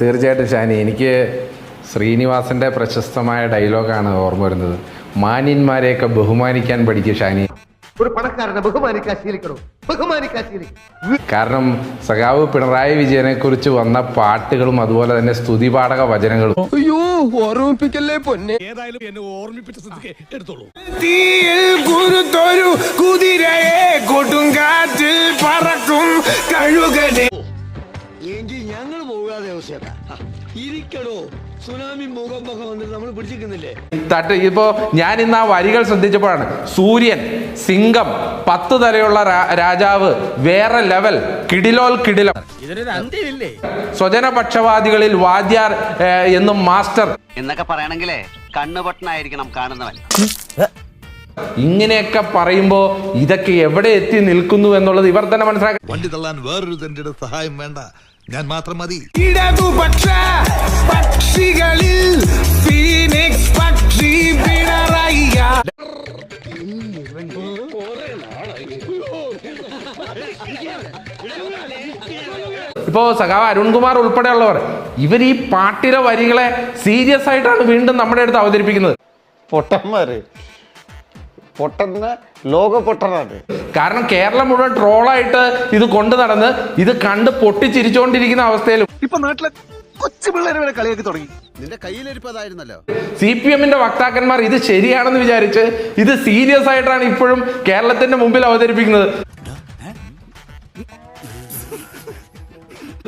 തീർച്ചയായിട്ടും ഷാനി എനിക്ക് ശ്രീനിവാസന്റെ പ്രശസ്തമായ ഡയലോഗാണ് ഓർമ്മ വരുന്നത്. മാന്യന്മാരെയൊക്കെ ബഹുമാനിക്കാൻ പഠിക്കും ഷാനി. ഒരു പണക്കാരനെ ബഹുമാനിക്കാൻ ശീലിക്കണോ? ബഹുമാനിക്കാൻ ശീലിക്കണം? കാരണം സഖാവ് പിണറായി വിജയനെ കുറിച്ച് വന്ന പാട്ടുകളും അതുപോലെ തന്നെ സ്തുതിപാഠക വചനങ്ങളും. അയ്യോ ഓർമ്മിപ്പിക്കല്ലേ പൊന്നെ? ഏതായാലും എന്നെ ഓർമ്മിപ്പിച്ച സ്ഥിതിക്ക് എടുത്തോളൂ. തീയിൽ കുരുത്തൊരു കുതിരയെ കൊടുങ്കാറ്റിൽ പറക്കും കഴുകനെ. ഇരിക്കടോ. സുനാമി ഭൂകമ്പൊക്കെ വന്നിട്ട് നമ്മൾ പിടിച്ചിരിക്കുന്നില്ലേ? തട്ട് ഇപ്പോ ഞാൻ ഇന്ന് ആ വരികൾ ശ്രദ്ധിച്ചപ്പോഴാണ്. സൂര്യൻ സിംഗം പത്ത് തലയുള്ള രാജാവ് വേറെ ലെവൽ കിടിലോൽ കിടിലം. ഇതിനൊരു അന്ത്യമില്ലേ? സ്വജനപക്ഷവാദികളിൽ വാദ്യാർ എന്നും മാസ്റ്റർ. എന്നൊക്കെ പറയണെങ്കിലേ കണ്ണുപൊട്ടനായിരിക്കണം കാണുന്നവൻ. ഇങ്ങനെയൊക്കെ പറയുമ്പോ ഇതൊക്കെ എവിടെ എത്തി നിൽക്കുന്നു എന്നുള്ളത് ഇവർ തന്നെ മനസ്സിലാക്കി. വണ്ടി തള്ളാൻ വേറൊരു തന്റെ സഹായം വേണ്ട. ഞാൻ മാത്രം മതി. ഇടതുപക്ഷ പക്ഷികളിൽ ഫീനിക്സ് പക്ഷി പിണറയ്യ. ഇപ്പോ സഖാവ് അരുൺകുമാർ ഉൾപ്പെടെയുള്ളവർ ഇവർ ഈ പാട്ടിലെ വരികളെ സീരിയസ് ആയിട്ടാണ് വീണ്ടും നമ്മുടെ അടുത്ത് അവതരിപ്പിക്കുന്നത്. പൊട്ടന്മാര്. പൊട്ടന്ന ലോക പൊട്ടനാണ് കാരണം കേരളം മുഴുവൻ ട്രോളായിട്ട് ഇത് കൊണ്ടു നടന്ന് ഇത് കണ്ട് പൊട്ടിച്ചിരിച്ചുകൊണ്ടിരിക്കുന്ന അവസ്ഥയിലും ഇപ്പൊ നാട്ടിലെ കൊച്ചു പിള്ളേരെ വരെ കളിയാക്കി തുടങ്ങി. നിന്റെ കയ്യിലിരിപ്പതായിരുന്നല്ലോ സി പി എമ്മിന്റെ വക്താക്കന്മാർ ഇത് ശരിയാണെന്ന് വിചാരിച്ച് ഇത് സീരിയസ് ആയിട്ടാണ് ഇപ്പോഴും കേരളത്തിന്റെ മുമ്പിൽ അവതരിപ്പിക്കുന്നത്.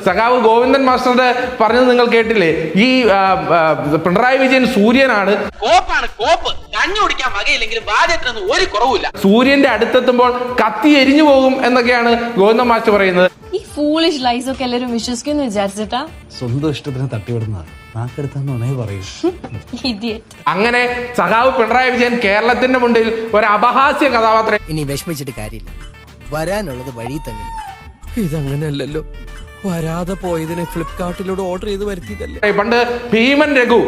സഖാവ് ഗോവിന്ദൻ മാസ്റ്ററുടെ പറഞ്ഞത് നിങ്ങൾ കേട്ടില്ലേ? ഈ പിണറായി വിജയൻ സൂര്യനാണ്. കോപ്പാണ് കോപ്പ്. കഞ്ഞി കുടിക്കാൻ വകയില്ലെങ്കിലും ബാധ്യത്തിനൊന്നും ഒരു കുറവില്ല സൂര്യന്റെ അടുത്തെത്തുമ്പോൾ കത്തി എരിഞ്ഞു പോകും എന്നൊക്കെയാണ് ഗോവിന്ദൻ മാസ്റ്റർ പറയുന്നത്. ഈ ഫൂളിഷ് ലൈസ് ഒക്കെ എല്ലാവരും വിശ്വസിക്കുന്നു വിചാരിച്ചിട്ടാ? സ്വന്തം ഇഷ്ടത്തിന് തട്ടിവിടുന്നതാണ് നാക്കെടുത്താന്ന് പറയൂ. ഇഡിയറ്റ് അങ്ങനെ സഖാവ് പിണറായി വിജയൻ കേരളത്തിന്റെ മുന്നിൽ ഒരു അപഹാസ്യ കഥാപാത്രം. ഇനി വിഷമിച്ചിട്ട് കാര്യമില്ല. വരാനുള്ളത് വഴി തന്നെ ഇതങ്ങനെയല്ലല്ലോ. വരാതെ പോയതിനെ ഫ്ലിപ്കാർട്ടിലൂടെ ഓർഡർ ചെയ്ത് വരുത്തിയതല്ലേ? പണ്ട് ഭീമൻ രഘു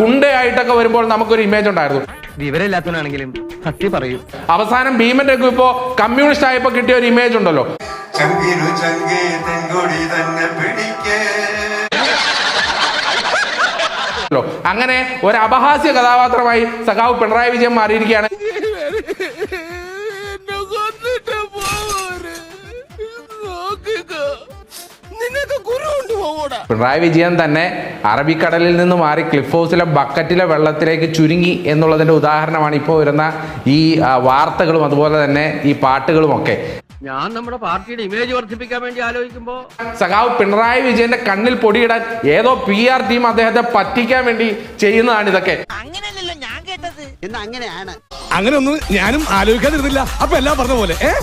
ഗുണ്ടയായിട്ടൊക്കെ വരുമ്പോൾ നമുക്കൊരു ഇമേജ് ഉണ്ടായിരുന്നു. വിവരമില്ലാത്തവനാണെങ്കിലും സത്യം പറയൂ. അവസാനം ഭീമൻ രഘു ഇപ്പോ കമ്മ്യൂണിസ്റ്റ് ആയപ്പോ കിട്ടിയ ഒരു ഇമേജ് ഉണ്ടല്ലോ. അങ്ങനെ ഒരു അപഹാസ്യ കഥാപാത്രമായി സഖാവ് പിണറായി വിജയൻ മാറിയിരിക്കുകയാണ്. പിണറായി വിജയൻ തന്നെ അറബിക്കടലിൽ നിന്ന് മാറി ക്ലിഫ് ഹൗസിലെ ബക്കറ്റിലെ വെള്ളത്തിലേക്ക് ചുരുങ്ങി എന്നുള്ളതിന്റെ ഉദാഹരണമാണ് ഇപ്പോൾ വരുന്ന ഈ വാർത്തകളും അതുപോലെ തന്നെ ഈ പാട്ടുകളും ഒക്കെ. ഞാൻ നമ്മുടെ പാർട്ടിയുടെ ഇമേജ് വർദ്ധിപ്പിക്കാൻ വേണ്ടി ആലോചിക്കുമ്പോ സഖാവ് പിണറായി വിജയന്റെ കണ്ണിൽ പൊടിയിടാൻ ഏതോ പി ആർ ടീം അദ്ദേഹത്തെ പറ്റിക്കാൻ വേണ്ടി ചെയ്യുന്നതാണ് ഇതൊക്കെ. എന്ന് അങ്ങനെയാണ്. അങ്ങനെ ഒന്നും ഞാനും ആലോചിക്കാതിരുന്നില്ല. അപ്പൊ എല്ലാം പറഞ്ഞ പോലെ ഏഹ്